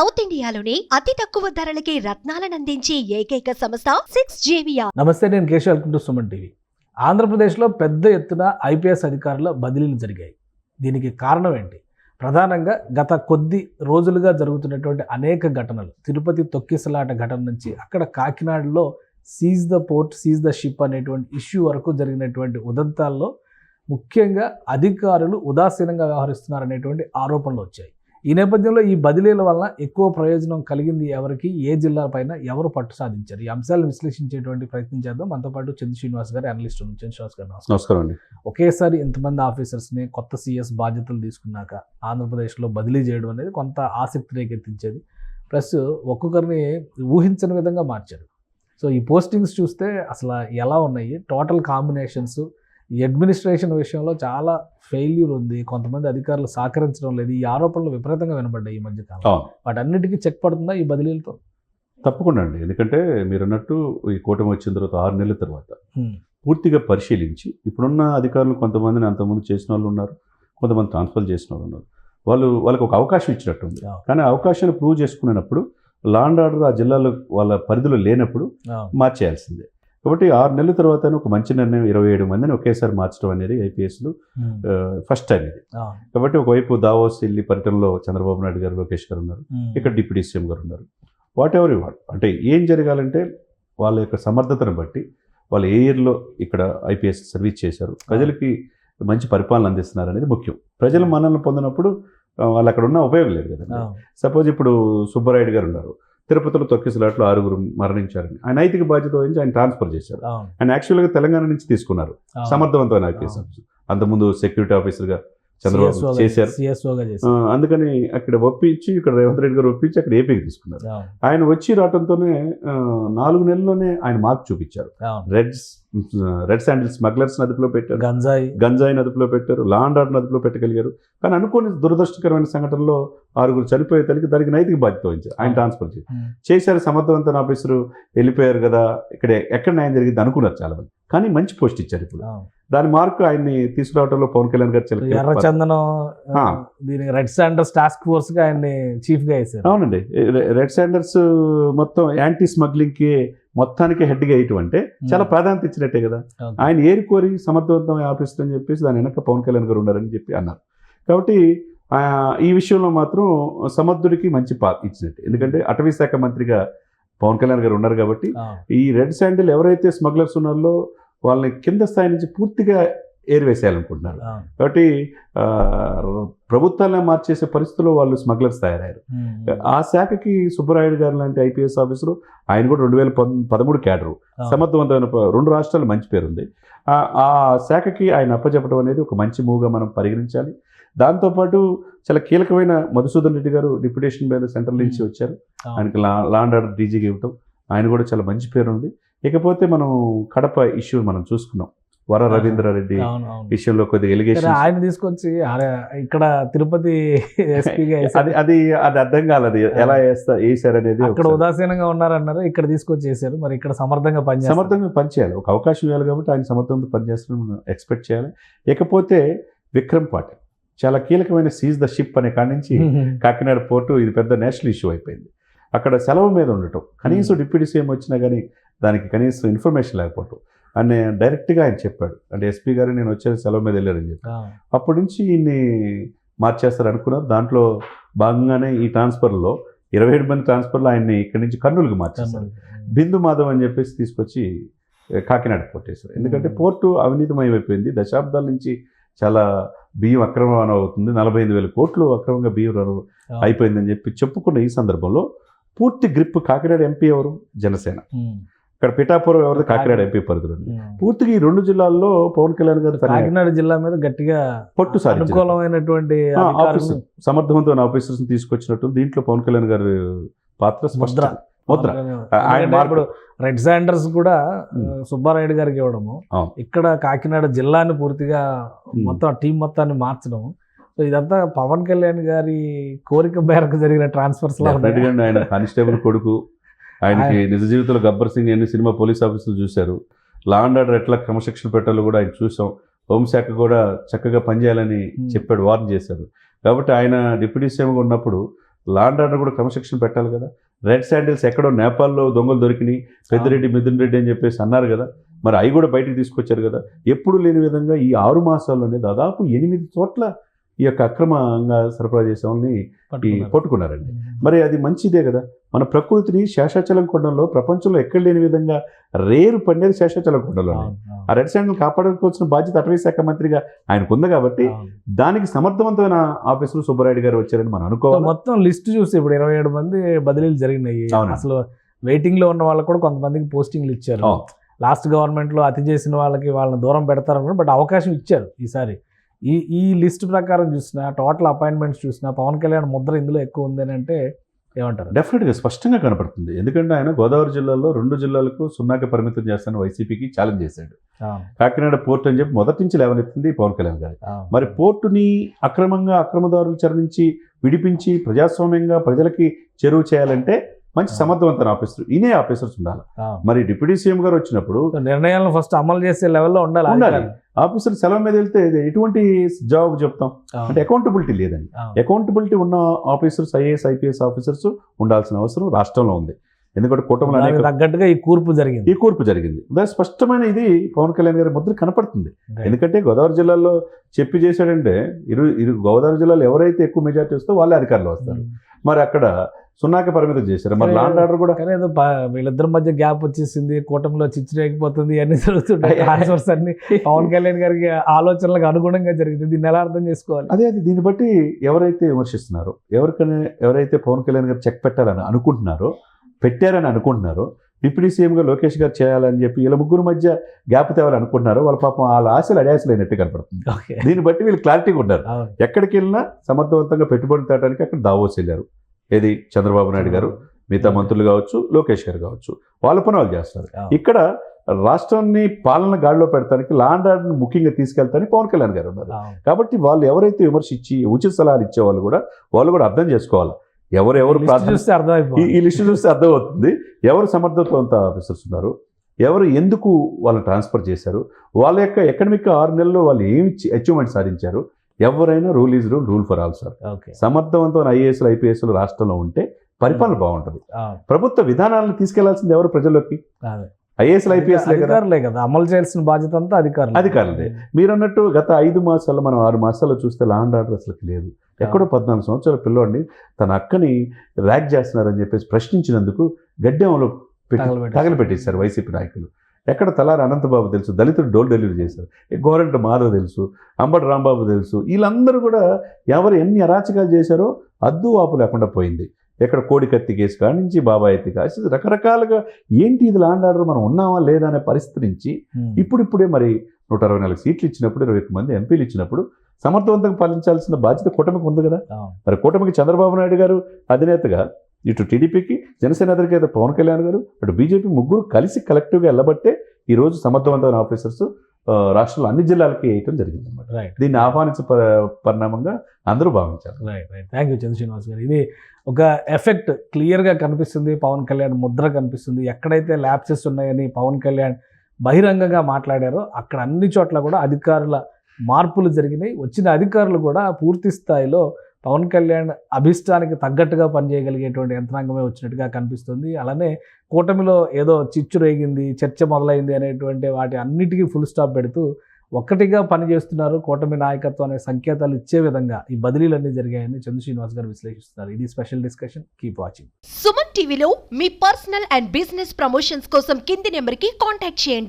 South ఇండియాలోని అతి తక్కువ ధరలకి రత్నాలనందించే ఏకైక సంస్థ సిక్స్ జేవియా నమస్తే నేను Keshav welcome to Suman TV. ఆంధ్రప్రదేశ్లో పెద్ద ఎత్తున ఐపీఎస్ అధికారుల బదిలీలు జరిగాయి. దీనికి కారణం ఏంటి? ప్రధానంగా గత కొద్ది రోజులుగా జరుగుతున్నటువంటి అనేక ఘటనలు. తిరుపతి తొక్కిసలాట ఘటన నుంచి అక్కడ కాకినాడలో seize the port seize the ship అనేటువంటి ఇష్యూ వరకు జరిగినటువంటి ఉదంతాల్లో ముఖ్యంగా అధికారులు ఉదాసీనంగా వ్యవహరిస్తున్నారనేటువంటి ఆరోపణలు వచ్చాయి. ఈ నేపథ్యంలో ఈ బదిలీల వలన ఎక్కువ ప్రయోజనం కలిగింది ఎవరికి? ఏ జిల్లా పైన ఎవరు పట్టు సాధించారు? ఈ అంశాలను విశ్లేషించేటువంటి ప్రయత్నం చేద్దాం. మనతో పాటు చంద్ర శ్రీనివాస్ గారు అనలిస్ట్ ఉన్నారు. చంద్ర శ్రీనివాస్ గారు నమస్కారం అండి. ఒకేసారి ఇంతమంది ఆఫీసర్స్ని కొత్త సిఎస్ బాధ్యతలు తీసుకున్నాక ఆంధ్రప్రదేశ్లో బదిలీ చేయడం అనేది కొంత ఆసక్తి రేకెత్తించేది. ప్లస్ ఒక్కొక్కరిని ఊహించని విధంగా మార్చారు. సో ఈ పోస్టింగ్స్ చూస్తే అసలు ఎలా ఉన్నాయి? టోటల్ కాంబినేషన్స్ ఈ అడ్మినిస్ట్రేషన్ విషయంలో చాలా ఫెయిల్యూర్ ఉంది. కొంతమంది అధికారులు సహకరించడం లేదు. ఈ ఆరోపణలు విపరీతంగా వినబడ్డాయి ఈ మధ్య కాలం అవును. వాటన్నిటికీ చెక్ పడుతుందా ఈ బదిలీలతో? తప్పకుండా అండి. ఎందుకంటే మీరు అన్నట్టు ఈ కూటమి వచ్చిన తర్వాత ఆరు నెలల తర్వాత. పూర్తిగా పరిశీలించి ఇప్పుడున్న అధికారులు కొంతమందిని అంతకుముందు చేసిన వాళ్ళు ఉన్నారు. కొంతమంది ట్రాన్స్ఫర్ చేసిన వాళ్ళు ఉన్నారు. వాళ్ళు వాళ్ళకి ఒక అవకాశం ఇచ్చినట్టు ఉంది అవును. కానీ అవకాశాన్ని ప్రూవ్ చేసుకునేటప్పుడు లాండ్ ఆర్డర్ ఆ జిల్లాలో వాళ్ళ పరిధిలో లేనప్పుడు. మార్చేయాల్సిందే. కాబట్టి ఆరు నెలల తర్వాత ఒక మంచి నిర్ణయం ఇరవై ఏడు మందిని ఒకేసారి మార్చడం అనేది ఐపీఎస్లో. ఫస్ట్ టైం ఇది. కాబట్టి ఒకవైపు దావోస్ వెళ్ళి పర్యటనలో చంద్రబాబు నాయుడు గారు లోకేష్ గారు ఉన్నారు. హ్మ్. ఇక్కడ డిప్యూటీ సీఎం గారు ఉన్నారు. వాట్ ఎవర్ వాట్ అంటే ఏం జరగాలంటే వాళ్ళ యొక్క సమర్థతను బట్టి వాళ్ళు ఏ ఇయర్లో ఇక్కడ ఐపీఎస్ సర్వీస్ చేశారు? ప్రజలకి మంచి పరిపాలన అందిస్తున్నారు అనేది ముఖ్యం. ప్రజలు మనల్ని పొందినప్పుడు వాళ్ళు అక్కడ ఉన్న ఉపయోగం లేదు కదా. సపోజ్ ఇప్పుడు సుబ్బరాయుడు గారు ఉన్నారు తిరుపతిలో తొక్కిసలాట్లో ఆరుగురు మరణించారని ఆయన నైతిక బాధ్యత వహించి ఆయన ట్రాన్స్ఫర్ చేశారు. ఆయన యాక్చువల్గా తెలంగాణ నుంచి తీసుకున్నారు. సమర్థవంతమైన ఐపీఎస్. ఆఫీసర్ అంతకుముందు సెక్యూరిటీ ఆఫీసర్గా చంద్రబాబు చేశారు. అందుకని అక్కడ ఒప్పించి ఇక్కడ రేవంత్ రెడ్డి గారు ఒప్పించి అక్కడ ఏపీకి తీసుకున్నారు. ఆయన వచ్చి రావడంతోనే నాలుగు నెలల్లోనే ఆయన మార్క్ చూపించారు. రెడ్స్ రెడ్ శాండిల్ స్మగ్లర్స్ అదుపులో పెట్టారు. గంజాయి. గంజాయి అదుపులో పెట్టారు. లాండ్ ఆర్డర్ అదుపులో పెట్టగలిగారు. కానీ అనుకోని దురదృష్టకరమైన సంఘటనలో ఆరుగురు చనిపోయే తల్లికి దానికి నైతిక బాధ్యత వహించారు. ఆయన ట్రాన్స్ఫర్. చేశారు. సమర్థవంతమైన ఆఫీసరు వెళ్ళిపోయారు కదా. ఇక్కడ ఎక్కడ న్యాయం జరిగింది అనుకున్నారు చాలా మంది కానీ మంచి పోస్ట్ ఇచ్చారు ఇప్పుడు. దాని మార్క్ ఆయన్ని తీసుకురావడంలో పవన్ కళ్యాణ్ గారు చాలా. ఎర్రచందనం. దీనికి రెడ్ శాండర్స్ టాస్క్ ఫోర్స్గా ఆయన్ని చీఫ్గా వేసారు అవునండి రెడ్ శాండర్స్ మొత్తం యాంటీ స్మగ్లింగ్కి మొత్తానికి హెడ్గా వేయటం అంటే చాలా ప్రాధాన్యత ఇచ్చినట్టే కదా. ఆయన ఏరుకోరి సమర్థవంతమైన ఆఫీసర్ అని చెప్పేసి దాని వెనక పవన్ కళ్యాణ్ గారు ఉన్నారని చెప్పి అన్నారు కాబట్టి ఈ విషయంలో మాత్రం సమర్థుడికి మంచి పా ఇచ్చినట్టు ఎందుకంటే అటవీ శాఖ మంత్రిగా పవన్ కళ్యాణ్ గారు ఉన్నారు కాబట్టి. ఈ రెడ్ శాండిల్ ఎవరైతే స్మగ్లర్స్ ఉన్నారో వాళ్ళని కింద స్థాయి నుంచి పూర్తిగా ఏరివేసేయాలనుకుంటున్నారు. కాబట్టి ప్రభుత్వాన్ని మార్చేసే పరిస్థితుల్లో వాళ్ళు స్మగ్లర్స్ తయారయ్యారు. ఆ శాఖకి సుబ్బరాయుడు గారు లాంటి ఐపీఎస్ ఆఫీసరు ఆయన కూడా రెండు వేల పద్- పదమూడు క్యాడరు. సమర్థవంతమైన రెండు రాష్ట్రాలు మంచి పేరుంది ఆ- ఆ శాఖకి ఆయన అప్పచెప్పడం అనేది ఒక మంచి మూవ్గా మనం పరిగణించాలి దాంతోపాటు చాలా కీలకమైన మధుసూదన్ రెడ్డి గారు డిప్యుటేషన్ మీద సెంట్రల్ నుంచి. వచ్చారు. ఆయనకి లా లాండ్ ఆర్డర్ డీజీకి ఇవ్వటం ఆయన కూడా చాలా మంచి పేరు ఉంది ఇకపోతే మనం కడప ఇష్యూ మనం చూసుకున్నాం. వర. రవీంద్రారెడ్డి. విషయంలో కొద్దిగా ఎలిగేషన్ ఆయన తీసుకొచ్చి ఇక్కడ తిరుపతి అది అది అది అర్థం కాలేదు. ఎలా వేస్తా వేసారు అనేది అక్కడ. ఉదాసీనంగా ఉన్నారన్నారు ఇక్కడ తీసుకొచ్చి చేశారు మరి ఇక్కడ సమర్థంగా పనిచేస్తారు. సమర్థంగా పనిచేయాలి. ఒక అవకాశం ఇవ్వాలి కాబట్టి ఆయన సమర్థంగా పనిచేస్తారని మనం ఎక్స్పెక్ట్ చేయాలి. ఇకపోతే విక్రమ్ పాటిల్. చాలా కీలకమైన సీజ్ ద షిప్ అనే కాడి నుంచి కాకినాడ పోర్టు ఇది పెద్ద నేషనల్ ఇష్యూ అయిపోయింది. అక్కడ సెలవు మీద ఉండటం. కనీసం డిప్యూటీ సీఎం వచ్చినా కానీ దానికి కనీసం ఇన్ఫర్మేషన్ లేకపోవటం. అని డైరెక్ట్గా ఆయన చెప్పాడు. అంటే ఎస్పీ గారు నేను వచ్చేది సెలవు మీద వెళ్ళారని చెప్పి. అప్పటి నుంచి ఈయన్ని మార్చేస్తారు అనుకున్నారు. దాంట్లో భాగంగానే ఈ ట్రాన్స్ఫర్లో ఇరవై ఏడు మంది ట్రాన్స్ఫర్లో ఆయన్ని ఇక్కడి నుంచి కర్నూలుకి మార్చేస్తారు బిందు మాధవ్ అని చెప్పేసి తీసుకొచ్చి కాకినాడ పోర్ట్ వేశారు ఎందుకంటే. పోర్టు అవినీతిమయం అయిపోయింది దశాబ్దాల నుంచి చాలా బియ్యం అక్రమ రవాణా అవుతుంది. నలభై ఐదు వేల కోట్లు అక్రమంగా బియ్యం. అయిపోయిందని చెప్పి చెప్పుకున్న ఈ సందర్భంలో పూర్తి గ్రిప్ కాకినాడ ఎంపీ ఎవరు? జనసేన. ఇక్కడ పిఠాపురం ఎవరిది కాకినాడ. ఎంపీ పరిధిలో. పూర్తిగా ఈ రెండు జిల్లాల్లో పవన్ కళ్యాణ్ గారు కాకినాడ జిల్లా మీద గట్టిగా పట్టు. అనుకూలమైనటువంటి సమర్థవంతమైన ఆఫీసర్స్ తీసుకొచ్చినట్టు దీంట్లో పవన్ కళ్యాణ్ గారి పాత్ర ముద్ర. ముద్ర. ఇప్పుడు రెడ్ శాండర్స్ కూడా సుబ్బారాయుడు గారికి ఇవ్వడము. ఇక్కడ కాకినాడ జిల్లాని పూర్తిగా. మొత్తం టీం మొత్తాన్ని మార్చడం. సో ఇదంతా పవన్ కళ్యాణ్ గారి కోరిక మేరకు జరిగిన ట్రాన్స్ఫర్స్ ఆయన కానిస్టేబుల్ కొడుకు. ఆయనకి నిజ జీవితంలో గబ్బర్ సింగ్ ఎన్ని సినిమా పోలీస్ ఆఫీసులు చూశారు. లా అండ్ ఆర్డర్ ఎట్లా క్రమశిక్షణ పెట్టాలో కూడా ఆయన చూసాం. హోంశాఖ కూడా చక్కగా పనిచేయాలని. చెప్పాడు వార్న్ చేశారు. కాబట్టి ఆయన డిప్యూటీ సీఎంగా ఉన్నప్పుడు లాండ్ ఆర్డర్ కూడా క్రమశిక్షణ పెట్టాలి కదా. రెడ్ శాండిల్స్ ఎక్కడో నేపాల్లో దొంగలు దొరికినాయి. పెద్దిరెడ్డి మిథున్ రెడ్డి అని చెప్పేసి అన్నారు కదా. మరి అవి కూడా బయటికి తీసుకొచ్చారు కదా. ఎప్పుడు లేని విధంగా ఈ ఆరు మాసాల్లోనే దాదాపు ఎనిమిది చోట్ల ఈ యొక్క అక్రమంగా సరఫరా చేసే వాళ్ళని. పట్టుకున్నారండి. మరి అది మంచిదే కదా. మన ప్రకృతిని శేషాచలం కొండంలో ప్రపంచంలో ఎక్కడ లేని విధంగా రేరు పండేది శేషాచలం కొండలో ఆ రెడ్ శాండిల్ కాపాడుకోవాల్సిన బాధ్యత అటవీ శాఖ మంత్రిగా ఆయనకు ఉంది కాబట్టి. దానికి సమర్థవంతమైన ఆఫీసులు సుబ్బరాయుడు గారు వచ్చారని మనం అనుకోవాలి. మొత్తం లిస్ట్ చూసి ఇప్పుడు ఇరవై ఏడు మంది బదిలీలు జరిగినాయి. అసలు వెయిటింగ్లో ఉన్న వాళ్ళకి కూడా కొంతమందికి పోస్టింగ్లు ఇచ్చారు. లాస్ట్ గవర్నమెంట్లో అతి చేసిన వాళ్ళకి వాళ్ళని దూరం పెడతారు బట్ అవకాశం ఇచ్చారు ఈసారి. ఈ ఈ లిస్ట్ ప్రకారం చూసినా టోటల్ అపాయింట్మెంట్స్ చూసినా పవన్ కళ్యాణ్ ముద్ర ఇందులో ఎక్కువ ఉంది అని అంటే ఏమంటారు? డెఫినెట్గా స్పష్టంగా కనపడుతుంది. ఎందుకంటే ఆయన గోదావరి జిల్లాలో రెండు జిల్లాలకు సున్నాకి పరిమితం చేస్తాను వైసీపీకి ఛాలెంజ్ చేశాడు. కాకినాడ పోర్ట్ అని చెప్పి మొదటి నుంచి లేవనెత్తింది పవన్ కళ్యాణ్ గారు. మరి పోర్టుని అక్రమంగా అక్రమదారుల చెర నుంచి విడిపించి ప్రజాస్వామ్యంగా ప్రజలకి చెరువు చేయాలంటే మంచి సమర్థవంతమైన ఆఫీసర్ ఇనే ఆఫీసర్స్ ఉండాలి. మరి డిప్యూటీ సీఎం గారు వచ్చినప్పుడు నిర్ణయాలను ఫస్ట్ అమలు చేసే లెవెల్లో ఉండాలి. ఆఫీసర్ సెలవు మీద వెళ్తే ఎటువంటి జవాబు చెప్తాం? అంటే అకౌంటబిలిటీ లేదండి. అకౌంటబిలిటీ ఉన్న ఆఫీసర్స్ ఐఏఎస్ ఐపీఎస్ ఆఫీసర్స్ ఉండాల్సిన అవసరం రాష్ట్రంలో ఉంది. ఎందుకంటే కుటుంబంలో తగ్గట్టుగా ఈ కూర్పు జరిగింది. ఈ కూర్పు జరిగింది. దాని స్పష్టమైన ఇది పవన్ కళ్యాణ్ గారి ముద్ర కనపడుతుంది. ఎందుకంటే గోదావరి జిల్లాలో చెప్పి చేశాడంటే ఇరు ఇరు గోదావరి జిల్లాలో ఎవరైతే ఎక్కువ మెజార్టీ వస్తే వాళ్ళే అధికారులు వస్తారు. మరి అక్కడ సున్నాకి పరిమితం చేశారు. మరి లాండ్ ఆర్డర్ కూడా కానీ ఏదో వీళ్ళిద్దరి మధ్య గ్యాప్ వచ్చేసింది కూటమిలో చిచ్చురేగిపోతుంది అన్ని జరుగుతుంటాయి. ట్రాన్స్ఫర్స్ అన్ని పవన్ కళ్యాణ్ గారికి ఆలోచనలకు అనుగుణంగా జరిగింది. దీన్ని ఎలా అర్థం చేసుకోవాలి? అదే అది. దీన్ని బట్టి ఎవరైతే విమర్శిస్తున్నారో ఎవరికైనా ఎవరైతే పవన్ కళ్యాణ్ గారు చెక్ పెట్టాలని అనుకుంటున్నారో పెట్టారని అనుకుంటున్నారో డిప్యూటీ సీఎంగా లోకేష్ గారు చేయాలని చెప్పి వీళ్ళ ముగ్గురు మధ్య గ్యాప్ తేవాలని అనుకుంటున్నారో వాళ్ళ పాపం వాళ్ళ ఆశలు అడాశలు అయినట్టు కనపడుతుంది. దీన్ని బట్టి వీళ్ళు క్లారిటీగా ఉన్నారు. ఎక్కడికి వెళ్ళినా సమర్థవంతంగా పెట్టుబడి తేవడానికి అక్కడ దావోస్ వెళ్ళారు. ఏది? చంద్రబాబు నాయుడు గారు మిగతా మంత్రులు కావచ్చు లోకేష్ గారు కావచ్చు వాళ్ళ పని వాళ్ళు చేస్తారు. ఇక్కడ రాష్ట్రాన్ని పాలన గాడిలో పెడతానికి లాండ్ ఆర్డర్ని ముఖ్యంగా తీసుకెళ్తానికి పవన్ కళ్యాణ్ గారు ఉన్నారు. కాబట్టి వాళ్ళు ఎవరైతే విమర్శించి ఉచిత సలహాలు ఇచ్చే వాళ్ళు కూడా వాళ్ళు కూడా అర్థం చేసుకోవాలి. ఎవరు ఎవరు లిస్ట్ ప్రార్థన చూస్తే ఈ లిస్ట్ చూస్తే అర్థమవుతుంది. ఎవరు సమర్థవంత ఆఫీసర్స్ ఉన్నారు? ఎవరు ఎందుకు వాళ్ళని ట్రాన్స్ఫర్ చేశారు? వాళ్ళ యొక్క ఎకడమిక్ ఆరు నెలల్లో వాళ్ళు ఏమి అచీవ్మెంట్ సాధించారు? ఎవరైనా rule is rule rule for all sir సమర్థవంతమైన ఐఏఎస్లు ఐపీఎస్లు రాష్ట్రంలో ఉంటే పరిపాలన బాగుంటుంది. అవును. ప్రభుత్వ విధానాలను తీసుకెళ్ళాల్సింది ఎవరు ప్రజల్లోకి. ఐఏఎస్లు ఐపీఎస్లే కదా? అధికారులే అమలు చేయాల్సిన బాధ్యత అంతా అధికారులు అధికారులదే. మీరు అన్నట్టు గత ఐదు మాసాలు మనం ఆరు మాసాలు చూస్తే లాండ్ ఆర్డర్ అసలుకి లేదు. ఎక్కడో పద్నాలుగు సంవత్సరాల పిల్లోడిని తన అక్కని ర్యాక్ చేస్తున్నారని చెప్పేసి ప్రశ్నించినందుకు గడ్డెంలో. తగలబెట్టేశారు వైసీపీ నాయకులు. ఎక్కడ తలారి అనంతబాబు తెలుసు? దళితుడు డోల్ డెలివరీ చేశారు. గోరంట మాధవ్ తెలుసు? అంబటి రాంబాబు తెలుసు? వీళ్ళందరూ కూడా ఎవరు ఎన్ని అరాచకాలు చేశారో అద్దు వాపు లేకుండా పోయింది. ఎక్కడ కోడి కత్తి కేసు కాడి నుంచి బాబాయ్ ఎత్తి కాసి రకరకాలుగా ఏంటి ఇది లాండ్ ఆర్డర్? మనం ఉన్నామా లేదా అనే పరిస్థితి నుంచి. ఇప్పుడిప్పుడే మరి నూట అరవై నాలుగు సీట్లు ఇచ్చినప్పుడు ఇరవై ఒక్క మంది ఎంపీలు ఇచ్చినప్పుడు సమర్థవంతంగా పాలించాల్సిన బాధ్యత కూటమికి ఉంది కదా. మరి కూటమికి చంద్రబాబు నాయుడు గారు అధినేతగా ఇటు టీడీపీకి జనసేన అధినేత పవన్ కళ్యాణ్ గారు అటు బీజేపీ ముగ్గురు కలిసి కలెక్టివ్గా వెళ్ళబట్టే ఈ రోజు సమర్థవంతమైన ఆఫీసర్స్ రాష్ట్రంలో అన్ని జిల్లాలకి వేయటం జరిగింది అనమాట రైట్ దీన్ని ఆహ్వానించే పరిణామంగా అందరూ భావించారు. Right right thank you Chandra Srinivas garu. ఇది ఒక ఎఫెక్ట్ క్లియర్గా కనిపిస్తుంది పవన్ కళ్యాణ్ ముద్ర కనిపిస్తుంది. ఎక్కడైతే ల్యాప్సెస్ ఉన్నాయని పవన్ కళ్యాణ్ బహిరంగంగా మాట్లాడారో అక్కడ అన్ని చోట్ల కూడా అధికారుల మార్పులు జరిగినాయి. వచ్చిన అధికారులు కూడా పూర్తి స్థాయిలో పవన్ కళ్యాణ్ అభిష్టానికి తగ్గట్టుగా పనిచేయగలిగేటువంటి యంత్రాంగమే వచ్చినట్టుగా కనిపిస్తుంది. అలానే కూటమిలో ఏదో చిచ్చు రేగింది చర్చ మొదలైంది అనేటువంటి వాటి అన్నిటికీ ఫుల్ స్టాప్ పెడుతూ ఒక్కటిగా పనిచేస్తున్నారు కూటమి నాయకత్వం అనే సంకేతాలు ఇచ్చే విధంగా ఈ బదిలీలన్నీ జరిగాయని చంద్ర శ్రీనివాస్ గారు విశ్లేషిస్తున్నారు. ఇది special discussion keep watching Suman టీవీలో మీ పర్సనల్ అండ్ బిజినెస్ ప్రమోషన్స్ కోసం కింది నెంబర్కి కాంటాక్ట్ చేయండి.